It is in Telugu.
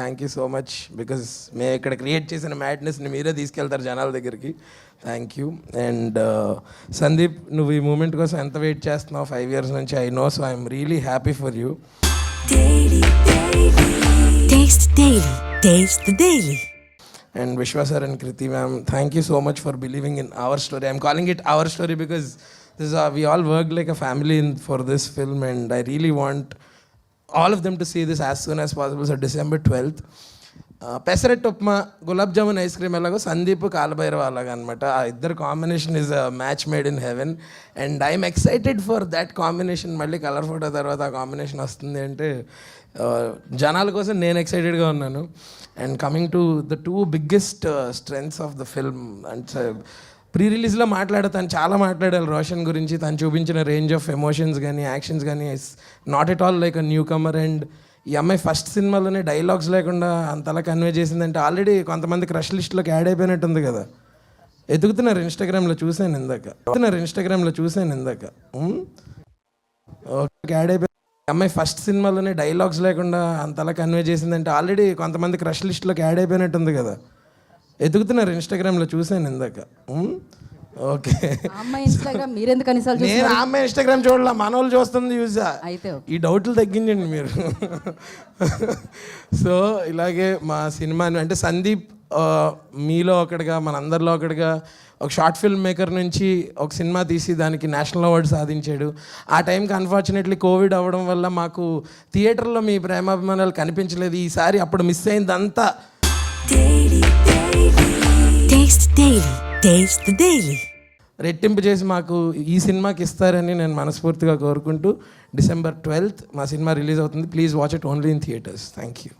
Thank you so much because మేము ఇక్కడ క్రియేట్ చేసిన మ్యాడ్నెస్ని మీరే తీసుకెళ్తారు జనాల దగ్గరికి. థ్యాంక్ యూ అండ్ సందీప్ నువ్వు ఈ మూమెంట్ కోసం ఎంత వెయిట్ చేస్తున్నావు? ఫైవ్ ఇయర్స్ నుంచి I know so I'm really happy for you. And Vishwa sir and Kriti ma'am thank you so much for believing in our story I'm calling it our story because this we all work like a family in for this film and I really want all of them to see this as soon as possible so December twelfth pesarattu upma gulab jamun ice cream ఎలాగో సందీప్ కాలభైరవ అలాగా అనమాట ఆ ఇద్దరు combination is a match made in heaven and I'm excited for that combination మళ్ళీ కలర్ ఫోటో తర్వాత ఆ కాంబినేషన్ వస్తుంది అంటే జనాల కోసం నేను ఎక్సైటెడ్గా ఉన్నాను. And coming to the two biggest strengths of the film and pre రిలీజ్లో మాట్లాడతాను చాలా మాట్లాడాలి రోషన్ గురించి. తను చూపించిన రేంజ్ ఆఫ్ ఎమోషన్స్ కానీ యాక్షన్స్ కానీ is not at all like a newcomer and ఈ అమ్మాయి ఫస్ట్ సినిమాలోనే డైలాగ్స్ లేకుండా అంతలా కన్వే చేసిందంటే ఆల్రెడీ కొంతమంది క్రష్ లిస్ట్లోకి యాడ్ అయిపోయినట్టుంది కదా. ఎదుగుతున్నారు ఇన్స్టాగ్రామ్లో చూశాను ఇందాక. ఎదుగుతున్నారు ఇన్స్టాగ్రామ్లో చూశాను ఇందాక. ఓకే యాడ్ అయిపోయి అమ్మాయి ఫస్ట్ సినిమాలోనే డైలాగ్స్ లేకుండా అంతలా కన్వే చేసిందంటే ఆల్రెడీ కొంతమంది క్రష్ లిస్ట్లోకి యాడ్ అయిపోయినట్టుంది కదా. ఎదుగుతున్నారు ఇన్స్టాగ్రామ్లో చూశాను ఇందాక? ఓకే. అమ్మాయి నేను ఆమె ఇన్స్టాగ్రామ్ చూడాల మన వాళ్ళు చూస్తుంది యూజా. ఈ డౌట్లు తగ్గించండి మీరు. సో ఇలాగే మా సినిమాని అంటే సందీప్ మీలో ఒకటిగా మనందరిలో ఒకటిగా ఒక షార్ట్ ఫిల్మ్ మేకర్ నుంచి ఒక సినిమా తీసి దానికి నేషనల్ అవార్డు సాధించాడు. ఆ టైంకి అన్ఫార్చునేట్లీ కోవిడ్ అవ్వడం వల్ల మాకు థియేటర్లో మీ ప్రేమాభిమానాలు కనిపించలేదు. ఈసారి అప్పుడు మిస్ అయిందంతా Taste the Daily. Taste the Daily. రెట్టింపు చేసి మాకు ఈ సినిమాకి ఇస్తారని నేను మనస్ఫూర్తిగా కోరుకుంటూ డిసెంబర్ ట్వెల్త్ మా సినిమా రిలీజ్ అవుతుంది please watch it only in theatres thank you